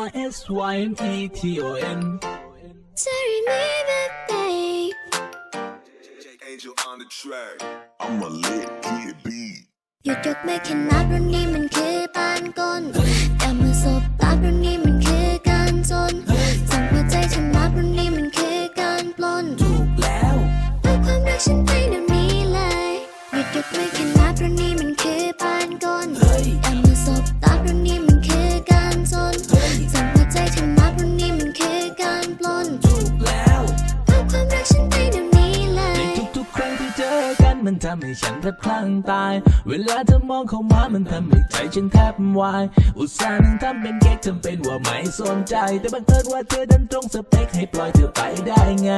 R S Y N E T O N Sorry, maybe, babe. Angel on the track. I'm a lit kid beat. หยุดยกไม่แค่นับรุ่นนี้มันคือ อ กันมันทำให้ฉันแทบคลั่งตาย เวลาเธอมองเข้ามามันทำให้ใจฉันแทบวาย อุตส่าห์นั่งทำเป็นเก๊กทำเป็นว่าไม่สนใจ แต่บังเอิญว่าเธอดันตรงสเปคให้ปล่อยเธอไปได้ไง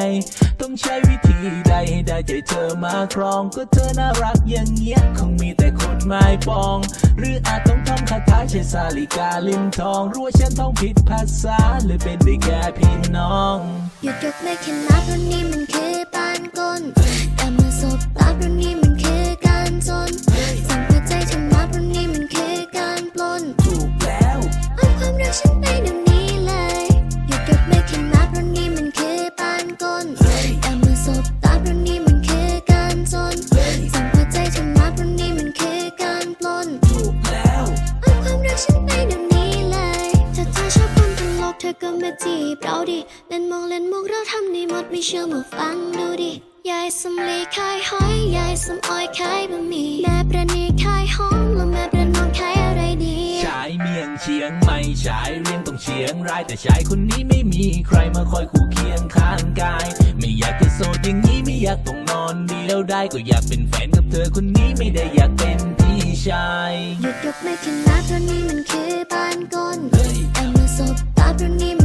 ต้องใช้วิธีใดให้ได้ใจเธอมาครอง ก็เธอน่ารักอย่างเงี้ยคงมีแต่คนไม้ปอง หรืออาจต้องท่องคาถาใช้สาลิกาลิ้นทองรู้ว่าฉันท่องผิดภาษาหรือเป็นได้แค่พี่น้องหยุดยกไม่แค่นับรุ่นนี้มันคือปานกล รีบเราดิเล่นมองเล่นมุกเราทำนี่หมดไม่เชื่อมาฟังดูดิยายสมลีขายหอยยายสมอ้อยขายบะหมี่แม่ประนีขายหอมแล้วแม่ประนอมขายอะไรดีชายเมียงเชียงไม่ชายเรียงต้องเชียงรายแต่ชายคนนี้ไม่มีใครมาคอยคู่เคียงข้างกาย ไม่อยากจะโสดอย่างนี้ไม่อยากต้องนอนดีแล้วได้ก็อยากเป็นแฟนกับเธอคนนี้ไม่ได้อยากเป็นพี่ชายหยุดยกไม่ขึ้นนะตอนนี้มันคือบ้านก้นไอ้มาอศบตาตอนนี้